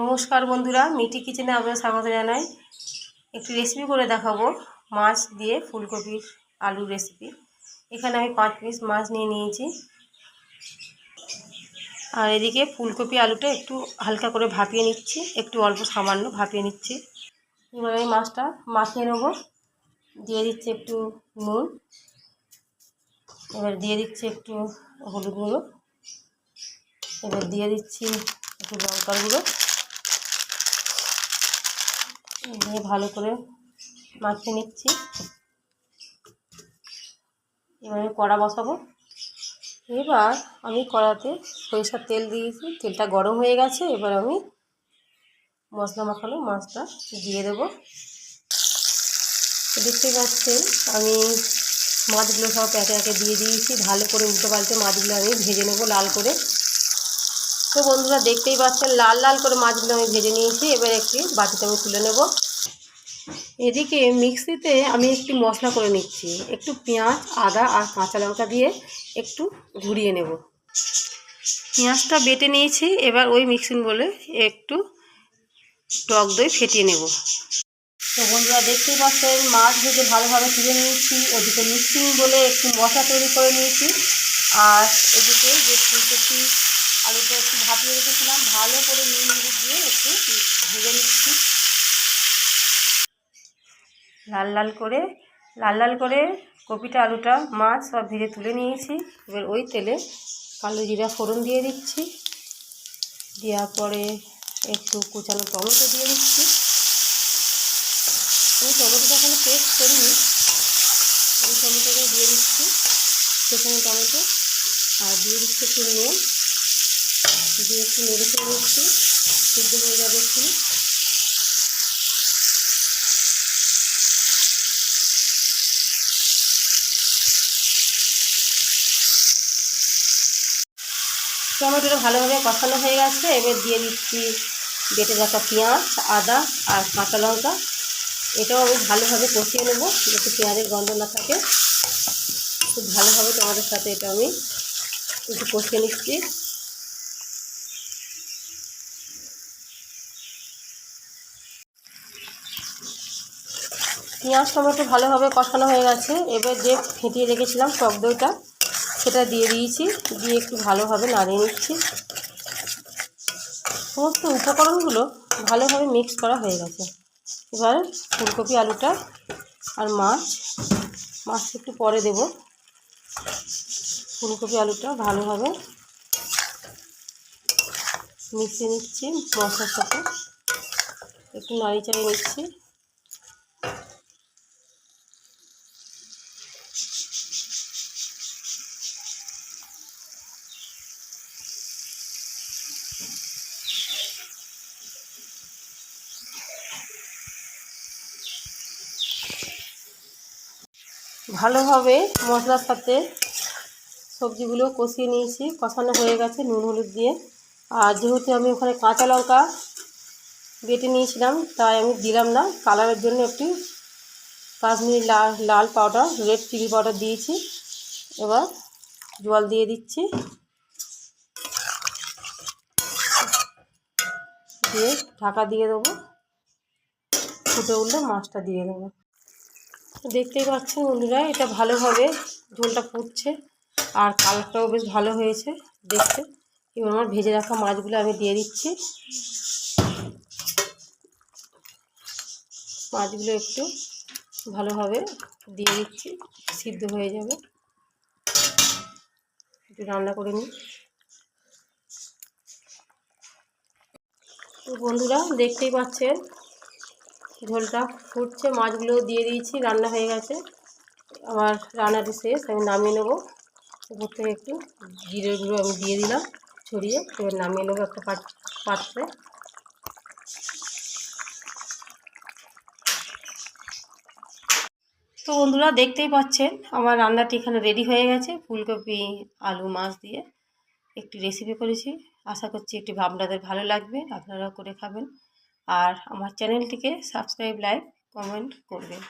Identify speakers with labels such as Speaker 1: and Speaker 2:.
Speaker 1: নমস্কার বন্ধুরা মিটি কিচেনে আপনার স্বাগত জানাই। একটি রেসিপি করে দেখাবো, মাছ দিয়ে ফুলকপির আলুর রেসিপি এখানে আমি পাঁচ পিস মাছ নিয়ে নিয়েছি। আর এদিকে ফুলকপি আলুটা একটু হালকা করে ভাপিয়ে নিচ্ছি, একটু অল্প সামান্য ভাপিয়ে নিচ্ছি। এবার এই মাছটা মাখিয়ে নেব। দিয়ে দিচ্ছি একটু নুন। এবার দিয়ে দিচ্ছি একটু হলুদ গুঁড়ো। এবার দিয়ে দিচ্ছি একটু লঙ্কার গুঁড়ো। দিয়ে ভালো করে মাখিয়ে নিচ্ছি। এবার আমি কড়া বসাবো। এবার আমি কড়াতে সরিষার তেল দিয়েছি। তেলটা গরম হয়ে গেছে, এবার আমি মশলা মাখানো মাছটা দিয়ে দেবো। দেখতেই পাচ্ছেন, আমি মাছগুলো সব একে একে দিয়ে দিয়েছি। ভালো করে উল্টো পাল্টে মাছগুলো আমি ভেজে নেব লাল করে। তো বন্ধুরা দেখতেই পাচ্ছেন, লাল লাল করে মাছগুলো আমি ভেজে নিয়েছি। এবার একটি বাটিতে আমি তুলে নেব। এদিকে মিক্সিতে আমি একটি মশলা করে নিচ্ছি। একটু পেঁয়াজ, আদা আর কাঁচা লঙ্কা দিয়ে একটু ঘুরিয়ে নেব। পেঁয়াজটা বেটে নিয়েছি। এবার ওই মিক্সিং বলে একটু টক দই ফেটিয়ে নেব। তো বন্ধুরা দেখতেই পাচ্ছেন, মাছ ভেজে ভালোভাবে তুলে নিয়েছি। ওদিকে মিক্সিং বলে একটু মশলা তৈরি করে নিয়েছি। আর এদিকে যে ফুলকপি আলুটা একটু ভাপিয়ে রেখেছিলাম। ভালো করে নুন হলুদ দিয়ে একটু ভেজে নিচ্ছি। লাল লাল করে, লাল লাল করে কপিটা, আলুটা, মাছ সব ভেজে তুলে নিয়েছি। এবার ওই তেলে কালো জিরা ফোড়ন দিয়ে দিচ্ছি। দেওয়ার পরে একটু কুচানো টমেটো দিয়ে দিচ্ছি। আমি টমেটোটা এখানে পেস্ট করিনি। আমি টমেটোটা দিয়ে দিচ্ছি। সেখানে টমেটো। আর দিয়ে দিচ্ছি একটু নুন। দিয়ে একটু নেড়ে চেড়ে নিচ্ছি। সিদ্ধ হয়ে যাবে একটু টমেটোটা ভালোভাবে কষানো হয়ে গেছে। এবার দিয়ে দিচ্ছি বেটে রাখা পেঁয়াজ, আদা আর কাঁচা লঙ্কা। এটাও আমি ভালোভাবে কষিয়ে নেব যাতে পেঁয়াজের গন্ধ না থাকে। খুব ভালোভাবে টমেটোর সাথে এটা আমি একটু কষিয়ে নিচ্ছি। পেঁয়াজ টমেটো ভালোভাবে কষানো হয়ে গেছে। এবার যে ফেটিয়ে রেখেছিলাম টক দইটা, সেটা দিয়ে দিয়েছি। দিয়ে একটু ভালোভাবে নাড়িয়ে নিচ্ছি। সমস্ত উপকরণগুলো ভালোভাবে মিক্স করা হয়ে গেছে। এবার ফুলকপি, আলুটা আর মাছ মাছটা একটু পরে দেব। ফুলকপি, আলুটা ভালোভাবে মিশিয়ে নিচ্ছি মশলার সাথে। একটু নাড়ি চাড়িয়ে নিচ্ছি। ভালোভাবে মশলার সাথে। সবজিগুলো কষিয়ে নিয়েছি, কষানো হয়ে গেছে নুন, হলুদ দিয়ে। আর যেহেতু আমি ওখানে কাঁচা লঙ্কা বেটে নিয়েছিলাম, তাই আমি দিলাম না। কালারের জন্য একটি কাশ্মীরি লাল লাল পাউডার, রেড চিলি পাউডার দিয়েছি। এবার জল দিয়ে দিচ্ছি। দিয়ে ঢাকা দিয়ে দেবো। ফুটে উঠলে মাছটা দিয়ে দেবো। দেখতেই পাচ্ছেন বন্ধুরা, এটা ভালোভাবে ঝোলটা ফুটছে আর কালারটাও বেশ ভালো হয়েছে দেখতে। এবার আমার ভেজে রাখা মাছগুলো আমি দিয়ে দিচ্ছি। মাছগুলো একটু ভালোভাবে দিয়ে দিচ্ছি, সিদ্ধ হয়ে যাবে। একটু রান্না করে নিই। বন্ধুরা, দেখতেই পাচ্ছেন, ঝোলটা ফুটছে মাছগুলো দিয়ে দিয়েছি, রান্না হয়ে গেছে। আমার রান্নাটি শেষ, আমি নামিয়ে নেব। উপর থেকে একটু জিরের গুঁড়ো আমি দিয়ে দিলাম ছড়িয়ে, এবার নামিয়ে নেব একটা পাত্রে। তো বন্ধুরা, দেখতেই পাচ্ছেন, আমার রান্নাটি এখানে রেডি হয়ে গেছে, ফুলকপি, আলু, মাছ দিয়ে। একটি রেসিপি করেছি। আশা করছি একটি আপনাদের ভালো লাগবে, আপনারাও করে খাবেন। আর আমার চ্যানেলটিকে সাবস্ক্রাইব, লাইক, কমেন্ট করবেন।